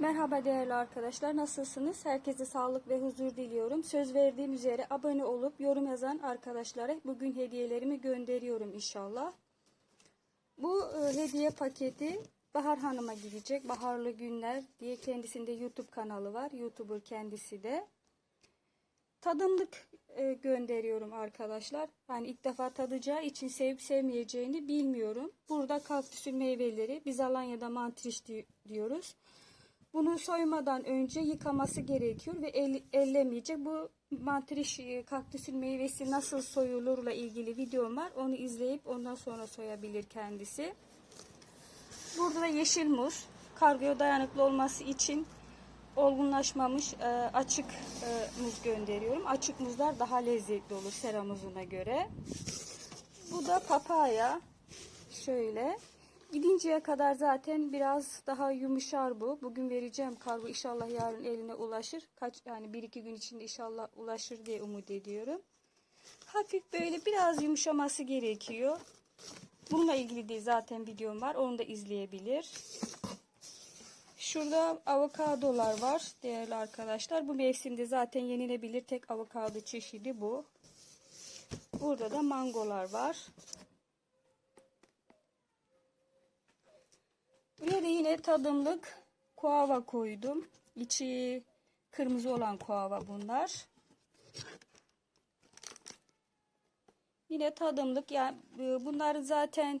Merhaba değerli arkadaşlar. Nasılsınız? Herkese sağlık ve huzur diliyorum. Söz verdiğim üzere abone olup yorum yazan arkadaşlara bugün hediyelerimi gönderiyorum inşallah. Bu e, hediye paketi Bahar Hanım'a gidecek. Baharlı Günler diye kendisinde YouTube kanalı var. YouTuber kendisi de. Tadımlık e, gönderiyorum arkadaşlar. Yani ilk defa tadacağı için sevip sevmeyeceğini bilmiyorum. Burada kaktüsün meyveleri. Biz Alanya'da mantriş di- diyoruz. Bunu soymadan önce yıkaması gerekiyor ve el, ellemeyecek. Bu mantriş e, kaktüsün meyvesi nasıl soyulurla ilgili videom var. Onu izleyip ondan sonra soyabilir kendisi. Burada da yeşil muz. Kargoya dayanıklı olması için olgunlaşmamış e, açık e, muz gönderiyorum. Açık muzlar daha lezzetli olur sera muzuna göre. Bu da papaya. Şöyle. Gidinceye kadar zaten biraz daha yumuşar bu. Bugün vereceğim kargo inşallah yarın eline ulaşır. Kaç yani bir iki gün içinde inşallah ulaşır diye umut ediyorum. Hafif böyle biraz yumuşaması gerekiyor. Bununla ilgili de zaten videom var. Onu da izleyebilir. Şurada avokadolar var değerli arkadaşlar. Bu mevsimde zaten yenilebilir tek avokado çeşidi bu. Burada da mangolar var. Buraya da yine tadımlık kuava koydum. İçi kırmızı olan kuava bunlar. Yine tadımlık yani e, bunlar zaten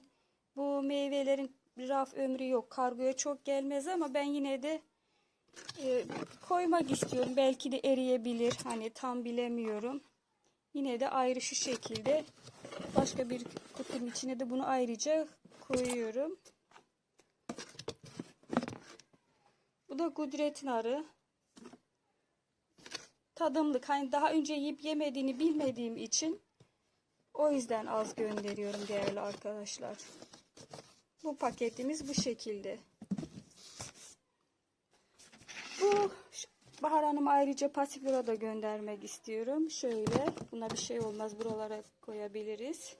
bu meyvelerin raf ömrü yok. Kargoya çok gelmez ama ben yine de e, koymak istiyorum. Belki de eriyebilir. Hani tam bilemiyorum. Yine de ayrı şu şekilde başka bir kutunun içine de bunu ayrıca koyuyorum. Bu da kudret narı. Tadımlık. Hani daha önce yiyip yemediğini bilmediğim için o yüzden az gönderiyorum değerli arkadaşlar. Bu paketimiz bu şekilde. Bu Bahar Hanım ayrıca pasiflora da göndermek istiyorum. Şöyle buna bir şey olmaz buralara koyabiliriz.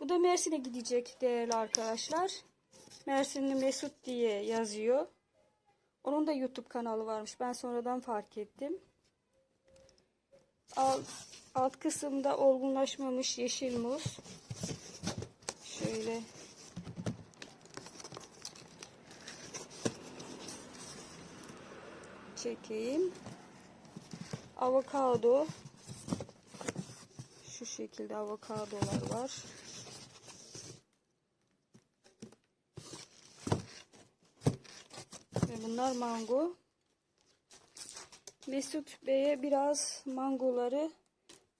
Bu da Mersin'e gidecek değerli arkadaşlar. Mersinli Mesut diye yazıyor. Onun da YouTube kanalı varmış. Ben sonradan fark ettim. Alt, alt kısımda olgunlaşmamış yeşil muz. Şöyle çekeyim. Avokado. Şu şekilde avokadolar var. Ve bunlar mango. Mesut Bey'e biraz mangoları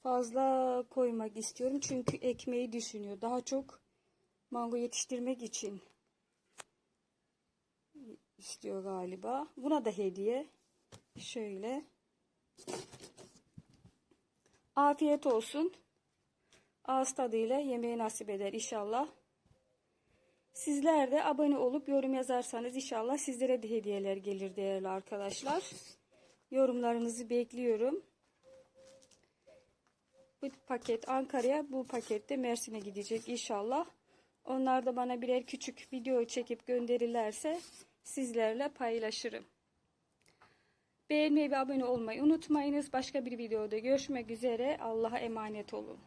fazla koymak istiyorum. Çünkü ekmeği düşünüyor. Daha çok mango yetiştirmek için istiyor galiba. Buna da hediye. Şöyle. Afiyet olsun. Ağız tadıyla yemeği nasip eder inşallah. Sizler de abone olup yorum yazarsanız inşallah sizlere de hediyeler gelir değerli arkadaşlar. Yorumlarınızı bekliyorum. Bu paket Ankara'ya, bu paket de Mersin'e gidecek inşallah. Onlar da bana birer küçük video çekip gönderirlerse sizlerle paylaşırım. Beğenmeyi ve abone olmayı unutmayınız. Başka bir videoda görüşmek üzere. Allah'a emanet olun.